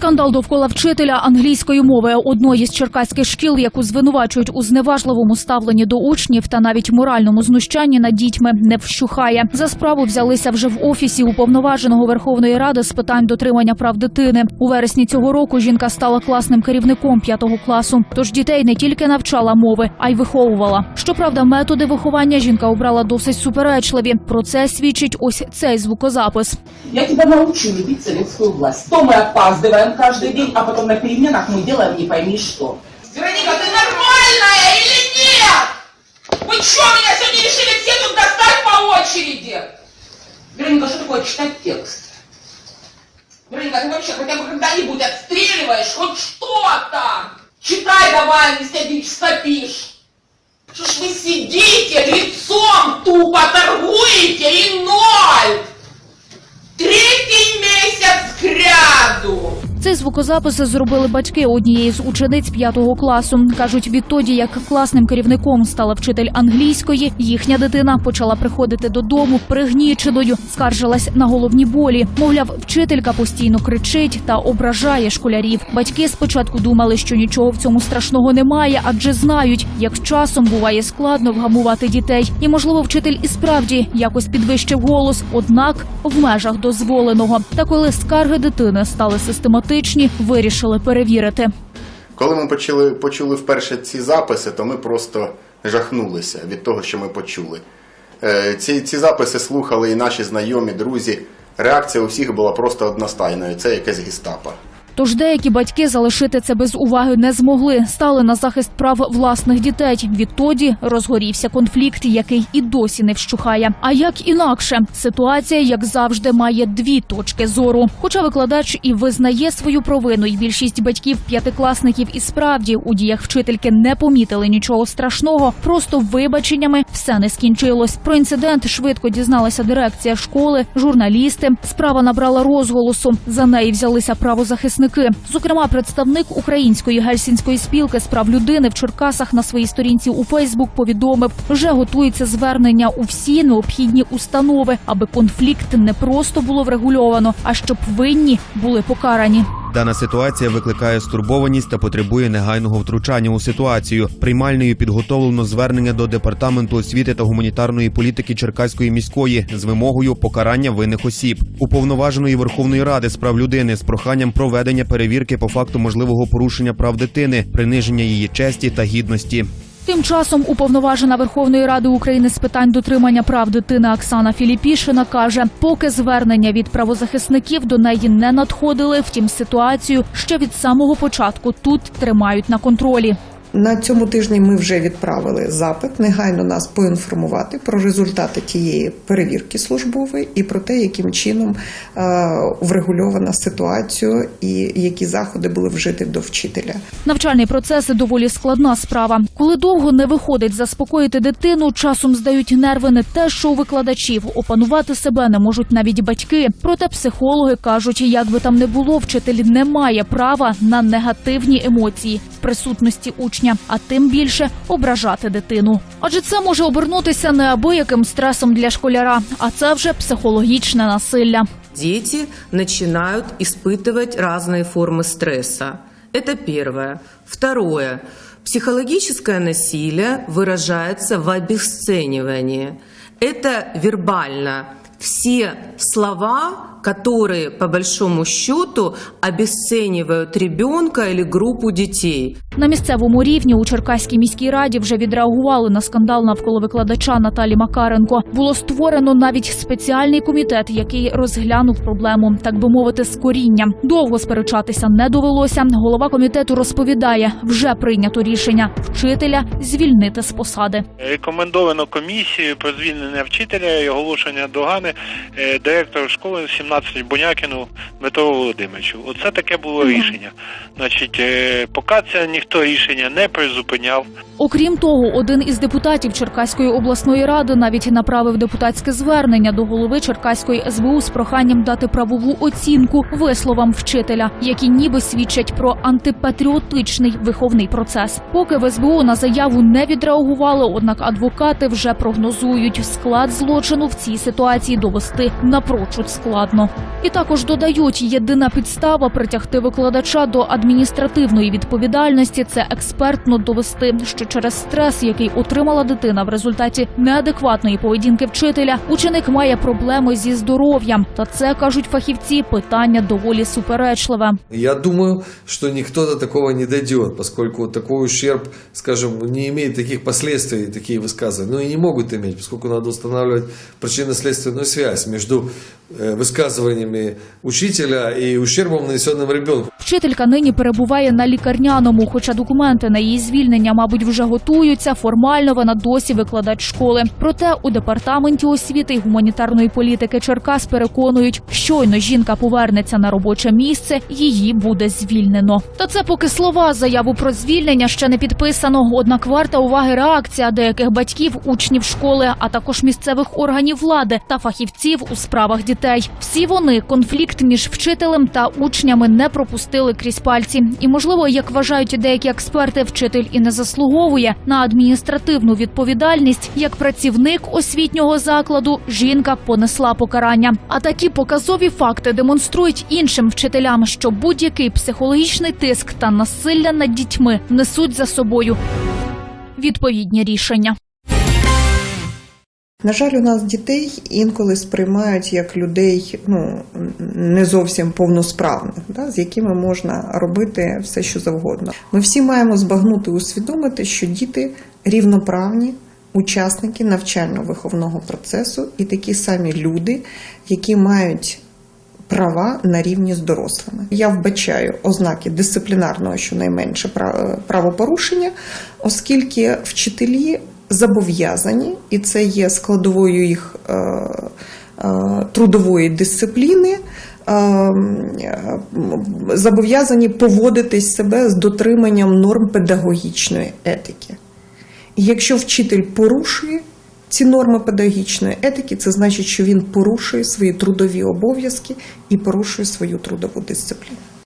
Скандал довкола вчителя англійської мови одної з черкаських шкіл, яку звинувачують у зневажливому ставленні до учнів та навіть моральному знущанні над дітьми, не вщухає. За справу взялися вже в офісі уповноваженого Верховної Ради з питань дотримання прав дитини. У вересні цього року жінка стала класним керівником п'ятого класу. Тож дітей не тільки навчала мови, а й виховувала. Щоправда, методи виховання жінка обрала досить суперечливі. Про це свідчить ось цей звукозапис. Я тебя научу любить советскую власть. То мы опаздываем каждый день, а потом на переменах мы делаем не пойми что. Вероника, ты нормальная или нет? Вы что, меня сегодня решили все тут достать по очереди? Вероника, что такое читать текст? Вероника, ты вообще хотя бы когда-нибудь отстреливаешь хоть что-то? Читай давай, не сидишь, сопишь. Что ж вы сидите лицом Звукозапис зробили батьки однієї з учениць п'ятого класу. кажуть, відтоді, як класним керівником стала вчитель англійської, їхня дитина почала приходити додому пригніченою, скаржилась на головні болі. Мовляв, вчителька постійно кричить та ображає школярів. Батьки спочатку думали, що нічого в цьому страшного немає, адже знають, як часом буває складно вгамувати дітей. І можливо, вчитель і справді якось підвищив голос, однак в межах дозволеного. Та коли скарги дитини стали систематичні, вирішили перевірити. Коли ми почали почули вперше ці записи, то ми просто жахнулися від того, що ми почули. Е, Ці, ці записи слухали і наші знайомі, друзі. Реакція у всіх була просто одностайною. Це якесь гестапо. Тож деякі батьки залишити це без уваги не змогли, стали на захист прав власних дітей. Відтоді розгорівся конфлікт, який і досі не вщухає. А як інакше, ситуація, як завжди, має дві точки зору. Хоча викладач і визнає свою провину, і більшість батьків п'ятикласників і справді у діях вчительки не помітили нічого страшного. Просто вибаченнями все не скінчилось. Про інцидент швидко дізналася дирекція школи, журналісти. Справа набрала розголосу. За неї взялися правозахисники. Зокрема, представник української гельсінської спілки з прав людини в Черкасах на своїй сторінці у Фейсбук повідомив, вже готується звернення у всі необхідні установи, аби конфлікт не просто було врегульовано, а щоб винні були покарані. Дана ситуація викликає стурбованість та потребує негайного втручання у ситуацію. Приймальною підготовлено звернення до департаменту освіти та гуманітарної політики Черкаської міської з вимогою покарання винних осіб, уповноваженої Верховної Ради з прав людини з проханням проведення перевірки по факту можливого порушення прав дитини, приниження її честі та гідності. Тим часом уповноважена Верховної Ради України з питань дотримання прав дитини Оксана Філіпішина каже, поки звернення від правозахисників до неї не надходили, втім ситуацію ще від самого початку тут тримають на контролі. На цьому тижні ми вже відправили запит негайно нас поінформувати про результати тієї перевірки службової і про те, яким чином е, врегульована ситуація і які заходи були вжиті до вчителя. Навчальний процес доволі складна справа. Коли довго не виходить заспокоїти дитину, часом здають нерви не те, що у викладачів опанувати себе не можуть навіть батьки. Проте психологи кажуть, як би там не було, вчитель не має права на негативні емоції в присутності учня, а тим більше ображати дитину. Адже це може обернутися неабияким стресом для школяра, а це вже психологічне насилля. дети начинают испытывать разные формы стресса. Это первое. Второе. Психологическое насилие выражается в обесценивании. Это вербально. все слова, которые по большому счету обесценивают ребенка или группу детей. На місцевому рівні у Черкаській міській раді вже відреагували на скандал навколо викладача Наталі Макаренко. Було створено навіть спеціальний комітет, який розглянув проблему, так би мовити, з коріння. Довго сперечатися не довелося. Голова комітету розповідає, вже прийнято рішення вчителя звільнити з посади. Рекомендовано комісією про звільнення вчителя і оголошення догани е, директору школи 17 Бунякіну Дмитру Володимировичу. Оце таке було рішення. Значить, е, поки це ніхто рішення не призупиняв. Окрім того, один із депутатів Черкаської обласної ради навіть направив депутатське звернення до голови Черкаської СБУ з проханням дати правову оцінку висловам вчителя, які ніби свідчать про антипатріотичний виховний процес. Поки в СБУ на заяву не відреагували, однак адвокати вже прогнозують склад злочину в цій ситуації довести напрочуд складно. І також додають, єдина підстава притягти викладача до адміністративної відповідальності це експертно довести, що через стрес, який отримала дитина в результаті неадекватної поведінки вчителя, ученик має проблеми зі здоров'ям. Та це кажуть фахівці, питання доволі суперечливе. Я думаю, что никто до такого не дойдет, поскольку такой ущерб, скажем, не имеет таких последствий, такие высказывания, но и не могут иметь, поскольку надо устанавливать причинно-следственную связь между э, высказываниями учителя и ущербом, нанесенным ребенку. Вчителька нині перебуває на лікарняному, хоча документи на її звільнення, мабуть, вже готуються. Формально вона досі викладач школи. Проте у департаменті освіти й гуманітарної політики Черкас переконують, щойно жінка повернеться на робоче місце, її буде звільнено. Та це поки слова заяву про звільнення ще не підписано. Однак варта уваги реакція деяких батьків, учнів школи, а також місцевих органів влади та фахівців у справах дітей. Всі вони конфлікт між вчителем та учнями не пропустили крізь пальці. І можливо, як вважають деякі експерти, вчитель і не заслуговує на адміністративну відповідальність. Як працівник освітнього закладу, жінка понесла покарання. А такі показові факти демонструють іншим вчителям, що будь-який психологічний тиск та насилля над дітьми несуть за собою відповідні рішення. На жаль, у нас дітей інколи сприймають як людей ну, не зовсім повносправних, да, з якими можна робити все, що завгодно. Ми всі маємо збагнути, усвідомити, що діти рівноправні учасники навчально-виховного процесу і такі самі люди, які мають права на рівні з дорослими. Я вбачаю ознаки дисциплінарного щонайменше пра- правопорушення, оскільки вчителі зобов'язані, і це є складовою їх е, е, трудової дисципліни. е, Зобов'язані поводитись себе з дотриманням норм педагогічної етики. І якщо вчитель порушує ці норми педагогічної етики, це значить, що він порушує свої трудові обов'язки і порушує свою трудову дисципліну.